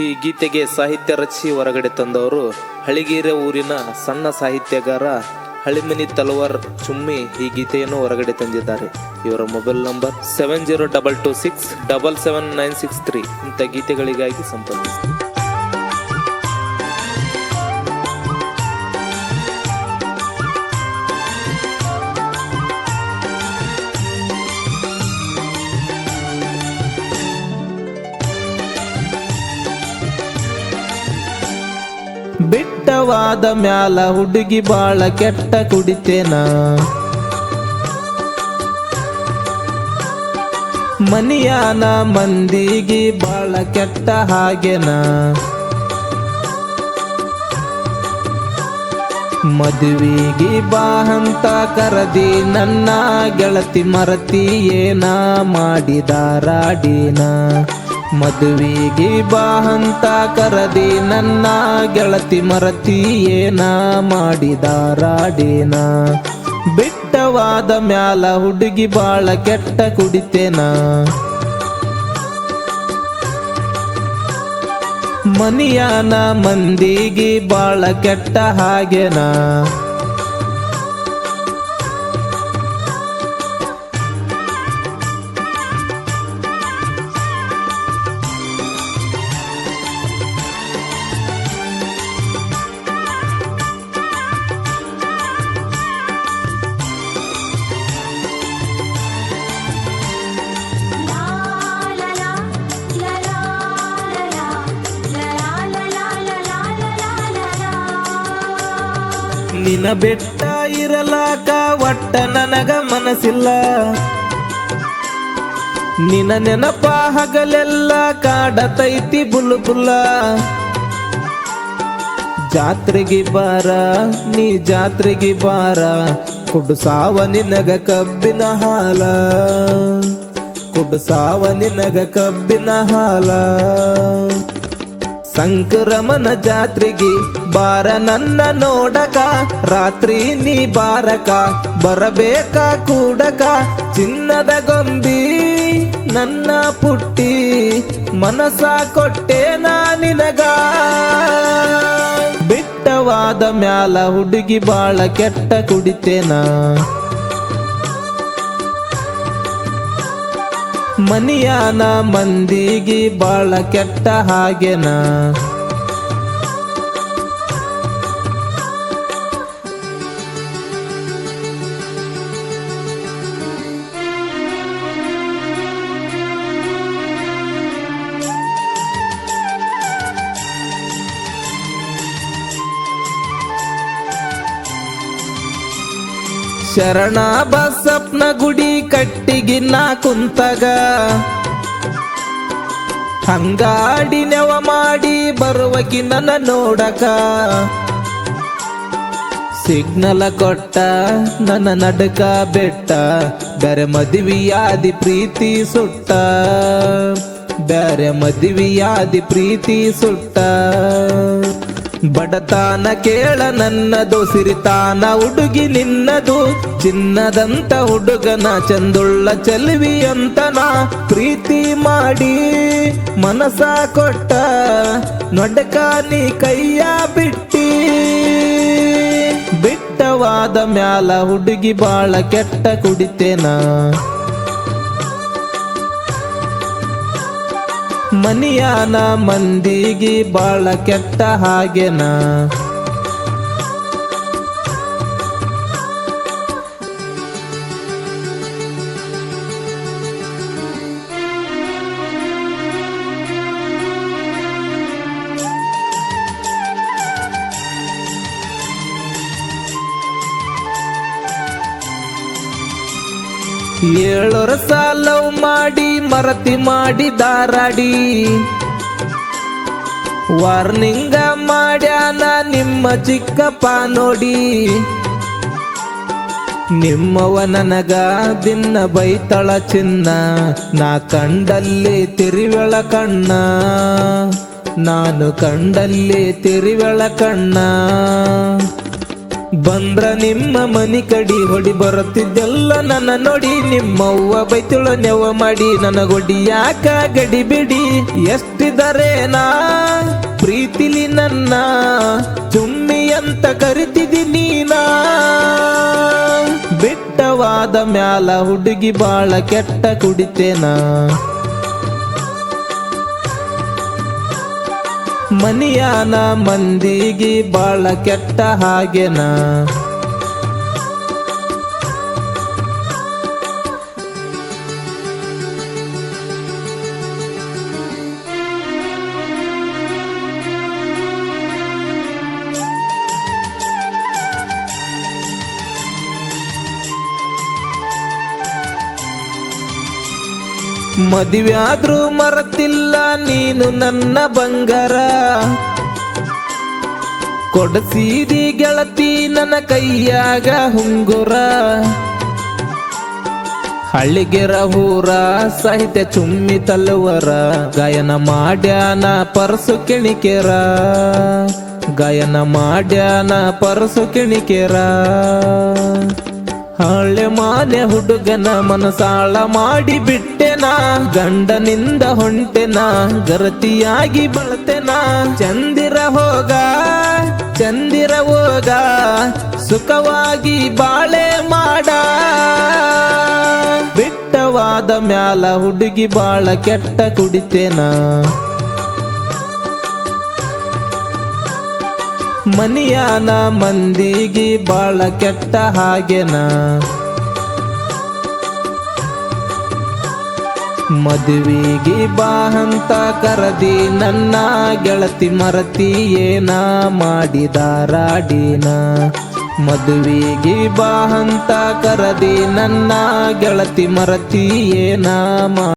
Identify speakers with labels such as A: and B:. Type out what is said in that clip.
A: ಈ ಗೀತೆಗೆ ಸಾಹಿತ್ಯ ರಚಿಸಿ ಹೊರಗಡೆ ತಂದವರು ಹಳಿಗೀರೆ ಊರಿನ ಸಣ್ಣ ಸಾಹಿತ್ಯಗಾರ ಹಳಿಮನಿ ತಲವಾರ್ ಚುಮ್ಮಿ ಈ ಗೀತೆಯನ್ನು ಹೊರಗಡೆ ತಂದಿದ್ದಾರೆ. ಇವರ mobile number seven zero double two six double seven nine six three ಇಂಥ ಗೀತೆಗಳಿಗಾಗಿ ಸಂಪರ್ಕಿಸಿ. ಬಿಟ್ಟವಾದ ಮ್ಯಾಲ ಹುಡುಗಿ ಬಾಳ ಕೆಟ್ಟ ಕುಡಿತೇನ. ಮನಿಯಾನ ಮಂದಿಗಿ ಬಾಳ ಕೆಟ್ಟ ಹಾಗೆನ. ಮದುವಿಗಿ ಬಾ ಅಂತ ಕರದಿ ನನ್ನ ಗೆಳತಿ ಮರತಿ ಏನ ಮಾಡಿದಾರಾಡಿನ. ಮದುವಿಗಿ ಬಾ ಅಂತ ಕರದಿ ನನ್ನ ಗೆಳತಿ ಮರತಿ ಏನ ಮಾಡಿದಾರಾಡಿನ ಬಿಟ್ಟವಾದ ಮ್ಯಾಲ ಹುಡುಗಿ ಬಾಳ ಕೆಟ್ಟ ಕುಡಿತೇನ. ಮನಿಯಾನ ಮಂದಿಗೆ ಬಾಳ ಕೆಟ್ಟ ಹಾಗೆನ. ನಿನ ಬೆಟ್ಟ ಇರಲಾಕ ಒಟ್ಟ ನನಗ ಮನಸ್ಸಿಲ್ಲ. ನಿನ ನೆನಪ ಹಗಲೆಲ್ಲ ಕಾಡತೈತಿ ಬುಲ್ಬುಲ್ಲ ಜಾತ್ರೆಗೆ ಬಾರ, ನೀ ಜಾತ್ರೆಗೆ ಬಾರ, ಕುಡ್ಸಾವ ನಿನಗ ಕಬ್ಬಿನ ಹಾಲ. ಕುಡ್ಸಾವ ನಿನಗ ಕಬ್ಬಿನ ಹಾಲ. ಸಂಕ್ರಮಣ ಜಾತ್ರೆಗೆ ಬಾರ ನನ್ನ ನೋಡಕ, ರಾತ್ರಿ ನೀ ಬಾರಕ, ಬರಬೇಕ ಕೂಡಕ, ಚಿನ್ನದ ಗೊಂಬಿ ನನ್ನ ಪುಟ್ಟಿ, ಮನಸ ಕೊಟ್ಟೆ ನಾ ನಿನಗ. ಬಿಟ್ಟವಾದ ಮ್ಯಾಲ ಹುಡುಗಿ ಬಾಳ ಕೆಟ್ಟ ಕುಡಿತೇನ. ಮನಿಯಾನ ಮಂದಿಗಿ ಬಾಳ ಕೆಟ್ಟ ಹಾಗೆನ? ಶರಣ ಬಸಪ್ನ ಗುಡಿ ಕಟ್ಟಿಗಿನ್ನ ಕುಂತಗ. ಹಂಗಾಡಿ ನೆವ ಮಾಡಿ ಬರುವಕಿ ನನ್ನ ನೋಡಕ. ಸಿಗ್ನಲ ಕೊಟ್ಟ ನನ್ನ ನಡಕ ಬೆಟ್ಟ. ಬೇರೆ ಮದುವೆಯಾದಿ ಪ್ರೀತಿ ಸುಟ್ಟ. ಬೇರೆ ಮದುವೆಯಾದಿ ಪ್ರೀತಿ ಸುಟ್ಟ. ಬಡತಾನ ಕೇಳ ನನ್ನದು, ಸಿರಿತಾನ ಹುಡುಗಿ ನಿನ್ನದು. ಚಿನ್ನದಂತ ಹುಡುಗನ ಚಂದುಳ್ಳ ಚೆಲುವಿ ಅಂತನ ಪ್ರೀತಿ ಮಾಡಿ ಮನಸ ಕೊಟ್ಟ ನೊಡಕ ನೀ ಕೈಯ ಬಿಟ್ಟಿ. ಬಿಟ್ಟವಾದ ಮ್ಯಾಲ ಹುಡುಗಿ ಬಾಳ ಕೆಟ್ಟ ಕುಡಿತೇನ. ಮನಿಯಾನ ಮಂದಿಗಿ ಬಾಳ ಕೆಟ್ಟ ಹಾಗೆನ? ಏಳರ ಸಾಲವ್ ಮಾಡಿ, ಮರತಿ ಮಾಡಿ, ದಾರಾಡಿ. ವಾರ್ನಿಂಗ ಮಾಡ್ಯಾನ ನಿಮ್ಮ ಚಿಕ್ಕಪ್ಪ ನೋಡಿ. ನಿಮ್ಮವ ನನಗ ದಿನ್ನ ಬೈತಳ ಚಿನ್ನ, ನಾ ಕಂಡಲ್ಲಿ ತಿರಿವೆಳ ಕಣ್ಣ. ನಾನು ಕಂಡಲ್ಲಿ ತಿರುವೆಳ ಕಣ್ಣ. ಬಂದ್ರ ನಿಮ್ಮ ಮನಿ ಕಡಿ ಹೊಡಿ ಬರುತ್ತಿದ್ದೆಲ್ಲ ನನ್ನ ನೋಡಿ ನಿಮ್ಮವ್ವ ಬೈತುಳ ನೆವ ಮಾಡಿ ನನಗೊಡಿ ಯಾಕ ಗಡಿ ಬಿಡಿ? ಎಷ್ಟಿದರೇನಾ ಪ್ರೀತಿಲಿ ನನ್ನ ಚುಮ್ಮಿ ಅಂತ ಕರಿತಿದಿ ನೀನಾ? ಬಿಟ್ಟವಾದ ಮ್ಯಾಲ ಹುಡುಗಿ ಬಾಳ ಕೆಟ್ಟ ಕುಡಿತೇನಾ? ಮನಿಯಾನ ಮಂದಿಗೆ ಬಾಳ ಕೆಟ್ಟ ಹಾಗೆನ? ಮದುವೆ ಆದ್ರೂ ಮರತಿಲ್ಲ ನೀನು ನನ್ನ ಬಂಗಾರ. ಕೊಡಸೀದಿ ಗೆಳತಿ ನನ್ನ ಕೈಯಾಗ ಹುಂಗುರ. ಹಳ್ಳಿಗೆರ ಹೂರ ಸಾಹಿತ್ಯ ಚುಮ್ಮಿ ತಲುವರ ಗಾಯನ ಮಾಡ್ಯಾನ ಪರಸು ಕಿಣಿಕೆರ. ಗಾಯನ ಮಾಡ್ಯಾನ ಪರಸು ಕಿಣಿಕೆರ. ಹಳೆ ಮಾನೆ ಹುಡುಗನ ಮನಸಾಳ ಮಾಡಿ ಬಿಟ್ಟೆನ ಗಂಡನಿಂದ ಹೊಂಟೆನ? ಗರತಿಯಾಗಿ ಬಳತೆನ? ಚಂದಿರ ಹೋಗ ಚಂದಿರ ಹೋಗ, ಸುಖವಾಗಿ ಬಾಳೆ ಮಾಡ. ಬಿಟ್ಟವಾದ ಮ್ಯಾಲ ಹುಡುಗಿ ಬಾಳ ಕೆಟ್ಟ ಕುಡಿತೇನ? ಮನಿಯಾನ ಮಂದಿಗಿ ಬಾಳ ಕೆಟ್ಟ ಹಾಗೆನ. ಮದುವೆಗೆ ಬಾ ಅಂತ ಕರದಿ ನನ್ನ ಗೆಳತಿ ಮರತಿ ಏನ ಮಾಡಿದಾರಾಡಿನ ಮದುವೆಗೆ ಬಾ ಅಂತ ಕರದಿ ನನ್ನ ಗೆಳತಿ ಮರತಿ ಏನ